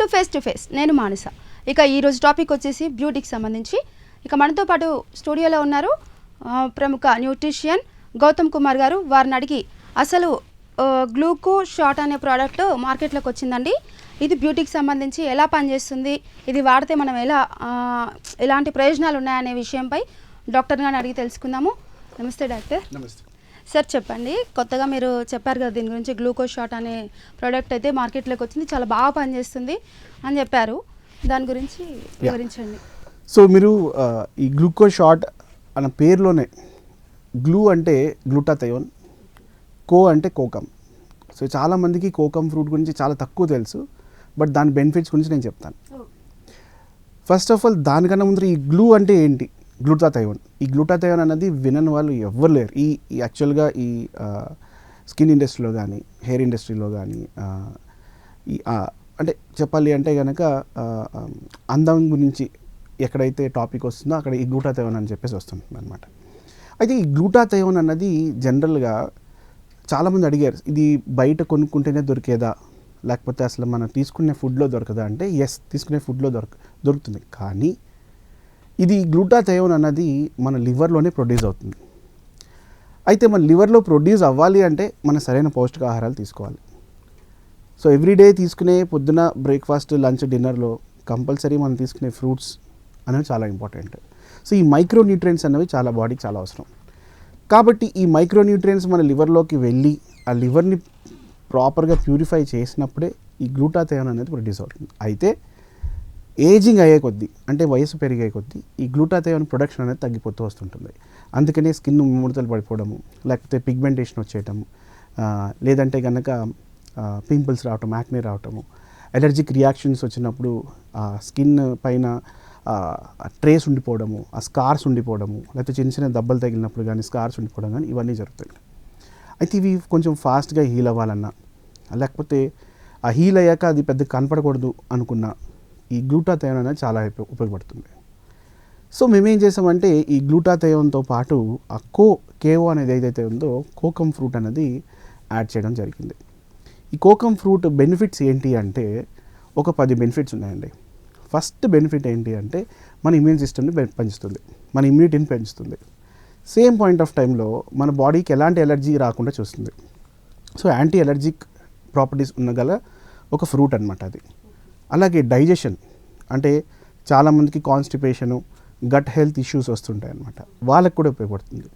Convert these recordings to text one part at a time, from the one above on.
To face to face. నేను మానస. ఇక ఈరోజు టాపిక్ వచ్చేసి బ్యూటీకి సంబంధించి. ఇక మనతో పాటు స్టూడియోలో ఉన్నారు ప్రముఖ న్యూట్రిషియన్ గౌతమ్ కుమార్ గారు. వారిని అడిగి అసలు గ్లూకో షాట్ అనే ప్రోడక్ట్ మార్కెట్లోకి వచ్చిందండి. ఇది బ్యూటీకి సంబంధించి ఎలా పనిచేస్తుంది? ఇది వాడితే మనం ఎలా ఎలాంటి ప్రయోజనాలు ఉన్నాయనే విషయంపై డాక్టర్ గారిని అడిగి తెలుసుకుందాము. నమస్తే డాక్టర్. నమస్తే. సార్ చెప్పండి. కొత్తగా మీరు చెప్పారు కదా దీని గురించి గ్లూకోజ్ షాట్ అనే ప్రోడక్ట్ అయితే మార్కెట్లోకి వచ్చింది. చాలా బాగా పనిచేస్తుంది అని చెప్పారు. దాని గురించి వివరించండి. సో మీరు ఈ గ్లూకో షాట్ అన్న పేరులోనే గ్లూ అంటే గ్లూటాథయోన్ కో అంటే కోకమ్. సో చాలామందికి కోకమ్ ఫ్రూట్ గురించి చాలా తక్కువ తెలుసు. బట్ దాని బెనిఫిట్స్ గురించి నేను చెప్తాను. ఫస్ట్ ఆఫ్ ఆల్ దానికన్నా ముందు ఈ గ్లూ అంటే ఏంటి? గ్లూటాథయోన్ ఈ గ్లూటాథయోన్ అనేది వినని వాళ్ళు ఎవ్వరు లేరు. ఈ యాక్చువల్గా ఈ స్కిన్ ఇండస్ట్రీలో కానీ హెయిర్ ఇండస్ట్రీలో కానీ ఈ అంటే చెప్పాలి అంటే కనుక అందం గురించి ఎక్కడైతే టాపిక్ వస్తుందో అక్కడ ఈ గ్లూటాథయోన్ అని చెప్పేసి వస్తుంది అనమాట అయితే ఈ గ్లూటాథయోన్ అన్నది జనరల్గా చాలామంది అడిగారు ఇది బయట కొనుక్కుంటేనే దొరికేదా? లేకపోతే అసలు మనం తీసుకునే ఫుడ్లో దొరకదా? అంటే ఎస్ తీసుకునే ఫుడ్లో దొరక దొరుకుతుంది. కానీ ఇది గ్లూటాథయోన్ అన్నది మన లివర్లోనే ప్రొడ్యూస్ అవుతుంది. అయితే మన లివర్లో ప్రొడ్యూస్ అవ్వాలి అంటే మన సరైన పౌష్టికాహారాలు తీసుకోవాలి. సో ఎవ్రీడే తీసుకునే పొద్దున బ్రేక్ఫాస్ట్ లంచ్ డిన్నర్లో కంపల్సరీ మనం తీసుకునే ఫ్రూట్స్ అనేవి చాలా ఇంపార్టెంట్. సో ఈ మైక్రో న్యూట్రియంట్స్ అనేవి చాలా బాడీకి చాలా అవసరం. కాబట్టి ఈ మైక్రో న్యూట్రియంట్స్ మన లివర్లోకి వెళ్ళి ఆ లివర్ని ప్రాపర్గా ప్యూరిఫై చేసినప్పుడే ఈ గ్లూటాథయోన్ అనేది ప్రొడ్యూస్ అవుతుంది. అయితే ఏజింగ్ అయ్యే కొద్దీ అంటే వయసు పెరిగే కొద్దీ ఈ గ్లూటాథయోన్ ప్రొడక్షన్ అనేది తగ్గిపోతూ వస్తుంటుంది. అందుకనే స్కిన్ ముడతలు పడిపోవడము లేకపోతే పిగ్మెంటేషన్ వచ్చేయటము లేదంటే కనుక పింపుల్స్ రావటం యాక్నే రావటము ఎలర్జిక్ రియాక్షన్స్ వచ్చినప్పుడు స్కిన్ పైన ట్రేస్ ఉండిపోవడము ఆ స్కార్స్ ఉండిపోవడము లేకపోతే చిన్న చిన్న దెబ్బలు తగిలినప్పుడు కానీ స్కార్స్ ఉండిపోవడం కానీ ఇవన్నీ జరుగుతాయి. అయితే ఇవి కొంచెం ఫాస్ట్గా హీల్ అవ్వాలన్నా లేకపోతే ఆ హీల్ అయ్యాక అది పెద్ద కనపడకూడదు అనుకున్న ఈ గ్లూటాథయోన్ అనేది చాలా ఉపయోగపడుతుంది. సో మేమేం చేసామంటే ఈ గ్లూటాథయోన్తో పాటు ఆ కో కేవో అనేది ఏదైతే ఉందో కోకం ఫ్రూట్ అనేది యాడ్ చేయడం జరిగింది. ఈ కోకమ్ ఫ్రూట్ బెనిఫిట్స్ ఏంటి అంటే ఒక పది బెనిఫిట్స్ ఉన్నాయండి. ఫస్ట్ బెనిఫిట్ ఏంటి అంటే మన ఇమ్యూన్ సిస్టమ్ని పెంచుతుంది. మన ఇమ్యూనిటీని పెంచుతుంది. సేమ్ పాయింట్ ఆఫ్ టైంలో మన బాడీకి ఎలాంటి ఎలర్జీ రాకుండా చూస్తుంది. సో యాంటీ ఎలర్జిక్ ప్రాపర్టీస్ ఉన్న గల ఒక ఫ్రూట్ అనమాట అది. అలాగే డైజెషన్ అంటే చాలామందికి కాన్స్టిపేషను గట్ హెల్త్ ఇష్యూస్ వస్తుంటాయి అన్నమాట. వాళ్ళకి కూడా ఉపయోగపడుతుంది.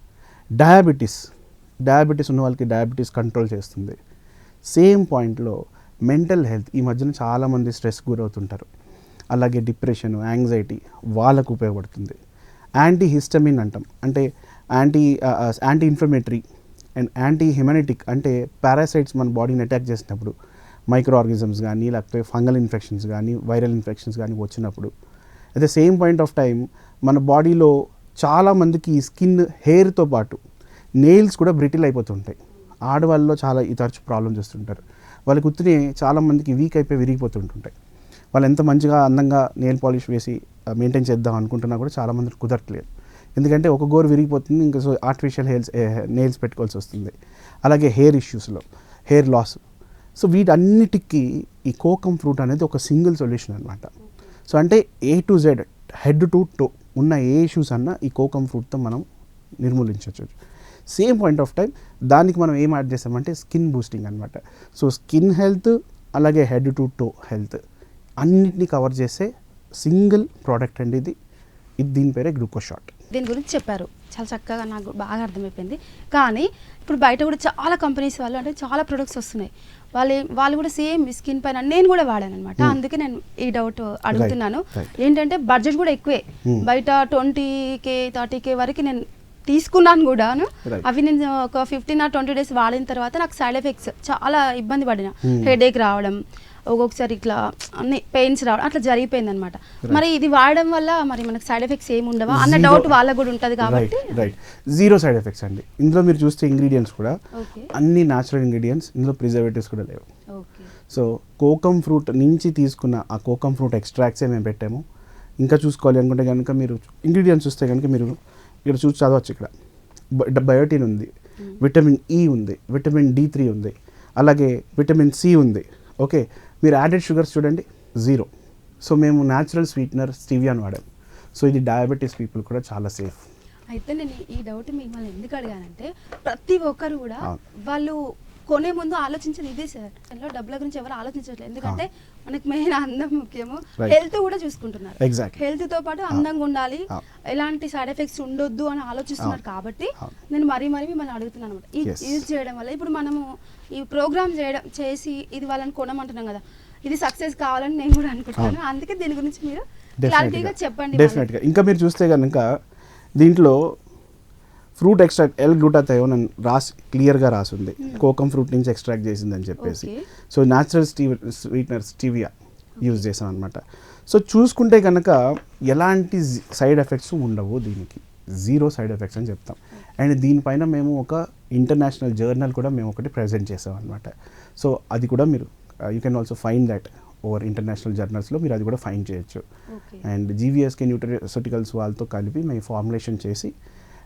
డయాబెటీస్ డయాబెటీస్ ఉన్న వాళ్ళకి డయాబెటీస్ కంట్రోల్ చేస్తుంది. సేమ్ పాయింట్లో మెంటల్ హెల్త్ ఈ మధ్యన చాలామంది స్ట్రెస్ గురవుతుంటారు. అలాగే డిప్రెషన్ యాంగ్జైటీ వాళ్ళకు ఉపయోగపడుతుంది. యాంటీ హిస్టమిన్ అంటాం. అంటే anti anti inflammatory and anti helminthic అంటే పారాసైట్స్ మన బాడీని అటాక్ చేసినప్పుడు మైక్రో ఆర్గానిజమ్స్ కానీ లేకపోతే ఫంగల్ ఇన్ఫెక్షన్స్ కానీ వైరల్ ఇన్ఫెక్షన్స్ కానీ వచ్చినప్పుడు at the same point of time మన బాడీలో చాలామందికి స్కిన్ హెయిర్తో పాటు నెయిల్స్ కూడా బ్రిటిల్ అయిపోతుంటాయి. ఆడవాళ్ళలో చాలా ఈ తరచు ప్రాబ్లమ్స్ వస్తుంటారు. వాళ్ళకి ఉత్తినే చాలామందికి వీక్ అయిపోయి విరిగిపోతుంటుంటాయి. వాళ్ళు ఎంత మంచిగా అందంగా నెయిల్ పాలిష్ వేసి మెయింటైన్ చేద్దాం అనుకుంటున్నా కూడా చాలామంది కుదరట్లేదు. ఎందుకంటే ఒక గోరు విరిగిపోతుంది ఇంకా సో ఆర్టిఫిషియల్ హెయిల్స్ నెయిల్స్ పెట్టుకోవాల్సి వస్తుంది. అలాగే హెయిర్ ఇష్యూస్లో హెయిర్ లాస్ సో వీటన్నిటికీ ఈ కోకం ఫ్రూట్ అనేది ఒక సింగిల్ సొల్యూషన్ అనమాట సో అంటే A to Z head to toe ఉన్న ఏ ఇష్యూస్ అన్నా ఈ కోకం ఫ్రూట్తో మనం నిర్మూలించవచ్చు. సేమ్ పాయింట్ ఆఫ్ టైం దానికి మనం ఏం యాడ్ చేస్తామంటే స్కిన్ బూస్టింగ్ అనమాట సో స్కిన్ హెల్త్ అలాగే హెడ్ టు టో హెల్త్ అన్నిటిని కవర్ చేసే సింగిల్ ప్రోడక్ట్ అండి ఇది. ఇది దీని పేరే గ్లూకోషాట్ దీని గురించి చెప్పారు. చాలా చక్కగా నాకు బాగా అర్థమైపోయింది. కానీ ఇప్పుడు బయట కూడా చాలా కంపెనీస్ వాళ్ళు అంటే చాలా ప్రొడక్ట్స్ వస్తున్నాయి. వాళ్ళు వాళ్ళు కూడా సేమ్ స్కిన్ పైన నేను కూడా వాడాను అనమాట Hmm. అందుకే నేను ఈ డౌట్ అడుగుతున్నాను. ఏంటంటే బడ్జెట్ కూడా ఎక్కువే. Hmm. బయట ట్వంటీ కే థర్టీ కే వరకు నేను తీసుకున్నాను కూడాను. అవి నేను ఒక ఫిఫ్టీన్ ఆర్ ట్వంటీ డేస్ వాడిన తర్వాత నాకు సైడ్ ఎఫెక్ట్స్ చాలా ఇబ్బంది పడిన. Hmm. హెడేక్ రావడం ఒక్కొక్కసారి ఇట్లా అన్ని పెయిన్స్ రావడం అట్లా జరిగిపోయింది అనమాట మరి ఇది వాడడం వల్ల మరి మనకు సైడ్ ఎఫెక్ట్స్ ఏమి ఉండవా? అన్న. డౌట్ వాళ్ళకు కూడా ఉంటుంది కాబట్టి. రైట్ జీరో సైడ్ ఎఫెక్ట్స్ అండి. ఇందులో మీరు చూస్తే ఇంగ్రీడియంట్స్ కూడా అన్ని న్యాచురల్ ఇంగ్రీడియంట్స్ ఇందులో ప్రిజర్వేటివ్స్ కూడా లేవు. సో కోకమ్ ఫ్రూట్ నుంచి తీసుకున్న ఆ కోకమ్ ఫ్రూట్ ఎక్స్ట్రాక్ట్సే మేము పెట్టాము. ఇంకా చూసుకోవాలి అనుకుంటే కనుక మీరు ఇంగ్రీడియంట్స్ చూస్తే కనుక మీరు ఇక్కడ చూసి చదవచ్చు ఇక్కడ. బయోటిన్ ఉంది. విటమిన్ ఈ ఉంది. విటమిన్ డి త్రీ ఉంది. అలాగే విటమిన్ సి ఉంది. ఓకే మీరు యాడెడ్ షుగర్స్ చూడండి. జీరో సో మేము న్యాచురల్ స్వీట్నర్ స్టీవియాన్ వాడాం. సో ఇది డయాబెటీస్ పీపుల్ కూడా చాలా సేఫ్ అయితే నేను ఈ డౌట్ మిమ్మల్ని ఎందుకు అడిగానంటే ప్రతి ఒక్కరు కూడా. వాళ్ళు కొనే ముందు ఆలోచించేది ఇదే సార్ అందులో డబ్బుల గురించి ఎవరు ఆలోచించట్లేదు ఎందుకంటే మనకి మెయిన్ అందం ముఖ్యము. హెల్త్ కూడా చూసుకుంటున్నారు. హెల్త్తో పాటు అందంగా ఉండాలి. ఎలాంటి సైడ్ ఎఫెక్ట్స్ ఉండొద్దు అని ఆలోచిస్తున్నారు. కాబట్టి. నేను మరీ మరీ మిమ్మల్ని అడుగుతున్నాను అనమాట. యూజ్ చేయడం వల్ల ఇప్పుడు మనము ఈ ప్రోగ్రామ్ చేయడం చేసి ఇది వాళ్ళని కొనమంటున్నాం కదా ఇది సక్సెస్ కావాలని నేను కూడా అనుకుంటున్నాను. అందుకే దీని గురించి మీరు క్లారిటీగా చెప్పండి డెఫినెట్గా ఇంకా మీరు చూస్తే కనుక దీంట్లో ఫ్రూట్ ఎక్స్ట్రాక్ట్ ఎల్ గ్లూటాథయోన్ అని రాసి క్లియర్గా రాసింది. కోకం ఫ్రూట్ నుంచి ఎక్స్ట్రాక్ట్ చేసిందని చెప్పేసి. సో న్యాచురల్ స్టీ స్వీట్నర్ స్టీవియా యూజ్ చేసాం అనమాట సో చూసుకుంటే కనుక ఎలాంటి సైడ్ ఎఫెక్ట్స్ ఉండవు దీనికి. జీరో సైడ్ ఎఫెక్ట్స్ అని చెప్తాం. అండ్ దీనిపైన మేము ఒక ఇంటర్నేషనల్ జర్నల్ కూడా మేము ఒకటి ప్రజెంట్ చేసాం అనమాట సో అది కూడా మీరు you can also find that over international జర్నల్స్లో మీరు అది కూడా ఫైన్ చేయొచ్చు. అండ్ జీవీఎస్కే న్యూట్రిసెటికల్స్ వాళ్ళతో కలిపి మేము ఫార్ములేషన్ చేసి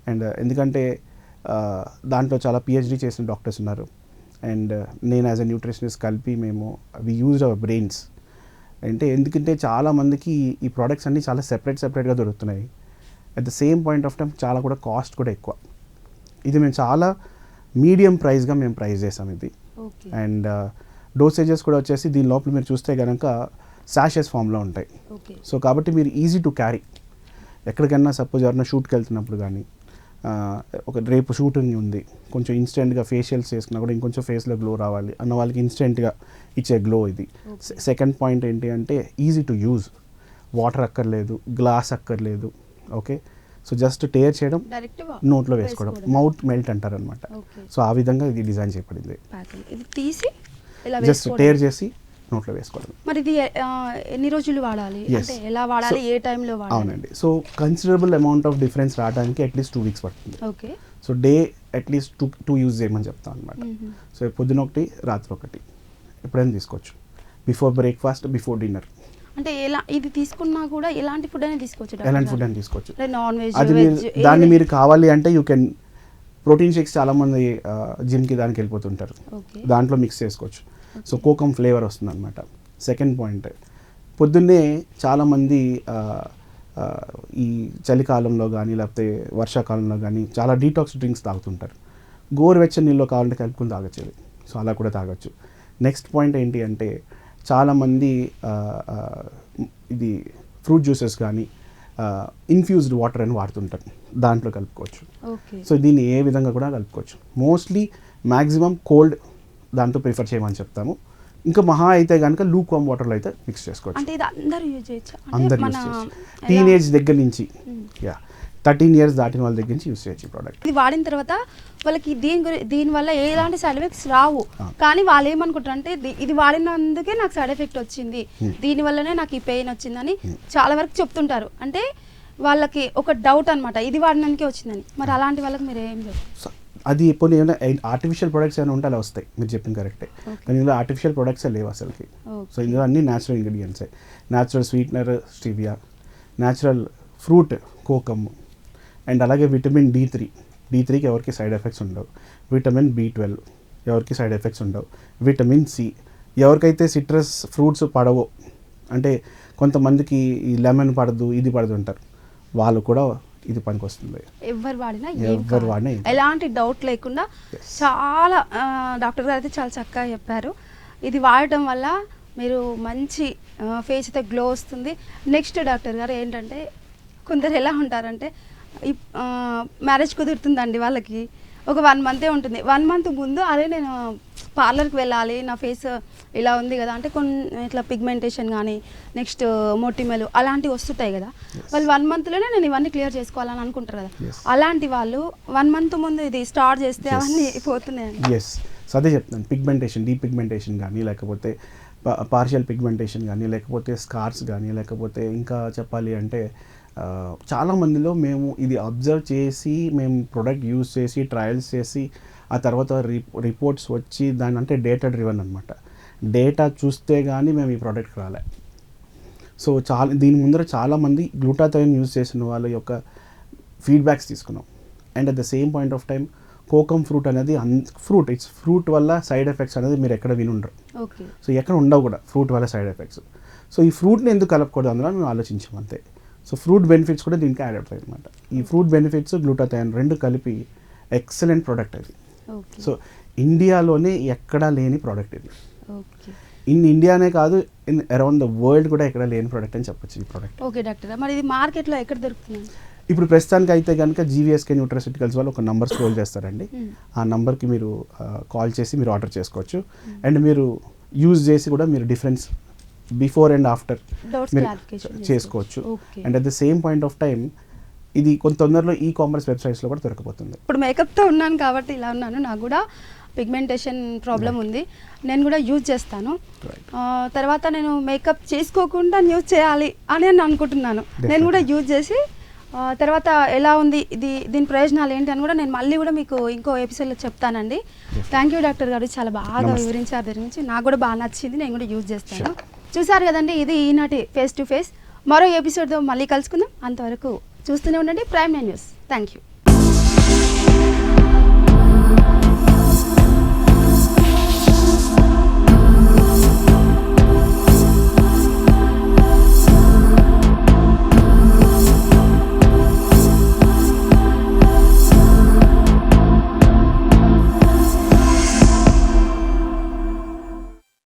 అండ్ ఎందుకంటే దాంట్లో చాలా పిహెచ్డి చేసిన డాక్టర్స్ ఉన్నారు. అండ్ నేను యాజ్ అ న్యూట్రిషనిస్ట్ కలిపి మేము వి యూజ్ అవర్ బ్రెయిన్స్ అంటే ఎందుకంటే చాలా మందికి ఈ ప్రోడక్ట్స్ అన్నీ చాలా సెపరేట్ సెపరేట్గా దొరుకుతున్నాయి. At the same point of time చాలా కూడా కాస్ట్ కూడా ఎక్కువ. ఇది మేము చాలా మీడియం ప్రైస్గా మేము ప్రైస్ చేసాం ఇది. అండ్ డోసేజెస్ కూడా వచ్చేసి దీని లోపల మీరు చూస్తే కనుక శాషెస్ ఫామ్లో ఉంటాయి. సో కాబట్టి మీరు ఈజీ టు క్యారీ ఎక్కడికైనా సపోజ్ ఎవరైనా షూట్కి వెళ్తున్నప్పుడు కానీ ఒక రేపు షూటింగ్ ఉంది. కొంచెం ఇన్స్టెంట్గా ఫేషియల్స్ చేసుకున్నా కూడా ఇంకొంచెం ఫేస్లో గ్లో రావాలి అన్న వాళ్ళకి ఇన్స్టెంట్గా ఇచ్చే గ్లో ఇది. సెకండ్ పాయింట్ ఏంటి అంటే ఈజీ టు యూజ్. వాటర్ అక్కర్లేదు గ్లాస్ అక్కర్లేదు ఓకే? సో జస్ట్ టేర్ చేయడం నోట్లో వేసుకోవడం. మౌత్ మెల్ట్ అంటారు అనమాట సో ఆ విధంగా ఇది డిజైన్ చేయబడింది. జస్ట్. టేర్ చేసి నోట్లో వేసుకోవడం. మరి ఇది ఎన్ని రోజులు వాడాలి. అంటే ఎలా వాడాలి? ఏ టైంలో వాడాలి? అవునండి. So considerable amount of difference రావడానికి అట్లీస్ట్ టూ వీక్స్ పడుతుంది. Okay. So day at least two two use చేయమని చెప్తాను అనమాట. సో పొద్దున ఒకటి రాత్రి ఒకటి. ఎప్పుడైనా తీసుకోవచ్చు. బిఫోర్ బ్రేక్ఫాస్ట్ బిఫోర్ డిన్నర్ అంటే ఎలా ఇది తీసుకున్నా కూడా ఎలాంటి ఫుడ్ అయినా తీసుకోవచ్చు ఎలాంటి ఫుడ్ అని తీసుకోవచ్చు. నాన్ వెజ్ అది మీరు దాన్ని మీరు కావాలి అంటే యూ కెన్ ప్రోటీన్ షేక్స్ చాలామంది జిమ్కి దానికి వెళ్ళిపోతుంటారు. దాంట్లో మిక్స్ చేసుకోవచ్చు. సో కోకం ఫ్లేవర్ వస్తుంది అనమాట సెకండ్ పాయింట్. పొద్దున్నే చాలామంది ఈ చలికాలంలో కానీ లేకపోతే వర్షాకాలంలో కానీ చాలా డీటాక్స్ డ్రింక్స్ తాగుతుంటారు. గోరువెచ్చని నీళ్ళు కావాలంటే కలుపుకొని తాగొచ్చు ఇది సో అలా కూడా తాగొచ్చు. నెక్స్ట్ పాయింట్ ఏంటి అంటే చాలామంది ఇది ఫ్రూట్ జ్యూసెస్ కానీ ఇన్ఫ్యూజ్డ్ వాటర్ అని వాడుతుంటారు. దాంట్లో కలుపుకోవచ్చు. సో దీన్ని ఏ విధంగా కూడా కలుపుకోవచ్చు. మోస్ట్లీ మ్యాక్సిమం కోల్డ్ దాంతో ప్రిఫర్ చేయమని చెప్తాము. ఇంకా మహా అయితే కనుక లూక్ వామ్ వాటర్లో అయితే మిక్స్ చేసుకోవచ్చు. అంటే ఇది అందరూ యూజ్ చేయొచ్చు? అందరు టీనేజ్ దగ్గర నుంచి. యా థర్టీన్ ఇయర్స్ దాటిన వాళ్ళ దగ్గర నుంచి యూస్ చేయొచ్చు ఈ ప్రోడక్ట్ ఇది వాడిన తర్వాత వాళ్ళకి దీని గురి దీని వల్ల ఎలాంటి సైడ్ ఎఫెక్ట్స్ రావు. కానీ వాళ్ళు ఏమనుకుంటారు అంటే ఇది- వాడినందుకే నాకు సైడ్ ఎఫెక్ట్ వచ్చింది. Hmm. దీని వల్లనే నాకు ఈ పెయిన్ వచ్చిందని. చాలా వరకు చెప్తుంటారు. అంటే వాళ్ళకి ఒక డౌట్ అన్నమాట. ఇది వాడినందుకే వచ్చిందని. మరి అలాంటి వాళ్ళకి మీరు ఏం చెప్తారు అది ఎప్పుడు ఏమైనా ఆర్టిఫిషియల్ ప్రొడక్ట్స్ ఏమైనా ఉంటే అలా వస్తాయి. మీరు చెప్పింది కరెక్టే. కానీ ఇందులో ఆర్టిఫిషియల్ ప్రొడక్ట్స్ లేవు అసలుకి. సో ఇందులో అన్ని natural ingredients natural sweetener stevia natural fruit kokum and అలాగే విటమిన్ డి త్రీ డి త్రీకి ఎవరికి సైడ్ ఎఫెక్ట్స్ ఉండవు. విటమిన్ బి ట్వెల్వ్ ఎవరికి సైడ్ ఎఫెక్ట్స్ ఉండవు. విటమిన్ సి ఎవరికైతే సిట్రస్ ఫ్రూట్స్ పడవో అంటే కొంతమందికి ఈ లెమన్ పడదు ఇది పడదు అంటారు. వాళ్ళు కూడా ఇది పనికి వస్తుంది ఎవరు వాడినా ఏం ఎవరు. వాడినా. ఎలాంటి డౌట్ లేకుండా. చాలా డాక్టర్ గారు అయితే చాలా చక్కగా చెప్పారు ఇది వాడటం వల్ల మీరు మంచి ఫేస్ అయితే గ్లో వస్తుంది నెక్స్ట్ డాక్టర్ గారు ఏంటంటే కొందరు ఎలా ఉంటారంటే మ్యారేజ్ కుదురుతుందండి వాళ్ళకి ఒక వన్ మంతే ఉంటుంది. వన్ మంత్ ముందు అరే నేను పార్లర్కి వెళ్ళాలి నా ఫేస్ ఇలా ఉంది కదా అంటే కొన్ని ఇట్లా పిగ్మెంటేషన్ కానీ నెక్స్ట్ మొటిమలు అలాంటివి వస్తుంటాయి కదా. వాళ్ళు వన్ మంత్లోనే నేను ఇవన్నీ క్లియర్ చేసుకోవాలని అనుకుంటారు కదా. అలాంటి వాళ్ళు వన్ మంత్ ముందు ఇది స్టార్ట్ చేస్తే. అవన్నీ పోతున్నాయండి ఎస్ సో అదే చెప్తాను పిగ్మెంటేషన్ డీ పిగ్మెంటేషన్ కానీ లేకపోతే పార్షియల్ పిగ్మెంటేషన్ కానీ లేకపోతే స్కార్స్ కానీ లేకపోతే ఇంకా చెప్పాలి అంటే ఆ, చాలా మందిలో మేము ఇది అబ్జర్వ్ చేసి మేము ప్రోడక్ట్ యూజ్ చేసి ట్రయల్స్ చేసి ఆ తర్వాత రిపోర్ట్స్ వచ్చి దాని అంటే డేటా డ్రివన్ అనమాట డేటా చూస్తే కానీ మేము ఈ ప్రోడక్ట్ రాలే. సో చాలా దీని ముందర చాలామంది గ్లూటాథైన్ యూజ్ చేసిన వాళ్ళ యొక్క ఫీడ్బ్యాక్స్ తీసుకున్నాం. And at the same point of time kokum fruit అనేది అన్ ఫ్రూట్ ఇట్స్ ఫ్రూట్ వల్ల సైడ్ ఎఫెక్ట్స్ అనేది మీరు ఎక్కడ వినుండరు. సో ఎక్కడ ఉండవు కూడా ఫ్రూట్ వల్ల సైడ్ ఎఫెక్ట్స్ సో ఈ ఫ్రూట్ని ఎందుకు కలపకూడదు అందులో మేము ఆలోచించాం అంతే. సో ఫ్రూట్ బెనిఫిట్స్ కూడా దీనికి యాడ్ అవుతాయి అనమాట ఈ ఫ్రూట్ బెనిఫిట్స్ గ్లూటాథయాన్ రెండు కలిపి ఎక్సలెంట్ ప్రోడక్ట్ అది. సో ఇండియాలోనే ఎక్కడా లేని ప్రోడక్ట్ ఇది. ఇన్ ఇండియానే కాదు ఇన్ అరౌండ్ ద వరల్డ్ కూడా ఎక్కడ లేని ప్రోడక్ట్ అని చెప్పొచ్చు ఈ ప్రోడక్ట్ ఓకే డాక్టర్ మరి ఇది మార్కెట్లో ఎక్కడ దొరుకుతుంది? ఇప్పుడు ప్రస్తుతానికి అయితే కనుక జీవీఎస్కే న్యూట్రాసిటికల్స్ వాళ్ళు ఒక నంబర్ స్క్రోల్ చేస్తారండి. Hmm. ఆ నంబర్కి మీరు కాల్ చేసి మీరు ఆర్డర్ చేసుకోవచ్చు. అండ్ మీరు యూజ్ చేసి కూడా మీరు డిఫరెన్స్ బిఫోర్ అండ్ ఆఫ్టర్ మీరు చేసుకోవచ్చు. And at the same point of time ఇది కొంత తొందరలో ఈ కామర్స్ వెబ్సైట్స్లో కూడా దొరకబోతుంది. ఇప్పుడు మేకప్తో ఉన్నాను కాబట్టి ఇలా ఉన్నాను. నాకు కూడా పిగ్మెంటేషన్ ప్రాబ్లం ఉంది. నేను కూడా యూజ్ చేస్తాను. తర్వాత నేను మేకప్ చేసుకోకుండా యూజ్ చేయాలి అని నేను అనుకుంటున్నాను. నేను కూడా యూజ్ చేసి తర్వాత ఎలా ఉంది ఇది దీని ప్రయోజనాలు ఏంటి అని కూడా నేను మళ్ళీ కూడా మీకు ఇంకో ఎపిసోడ్లో చెప్తానండి. థ్యాంక్ యూ డాక్టర్ గారు. చాలా బాగా. వివరించారు. దీని గురించి నాకు కూడా బాగా నచ్చింది. నేను కూడా యూజ్ చేస్తాను. చూసారు కదండి ఇది ఈనాటి ఫేస్ టు ఫేస్ మరో ఎపిసోడ్తో మళ్ళీ కలుసుకుందాం. అంతవరకు చూస్తూనే ఉండండి. Prime news thank you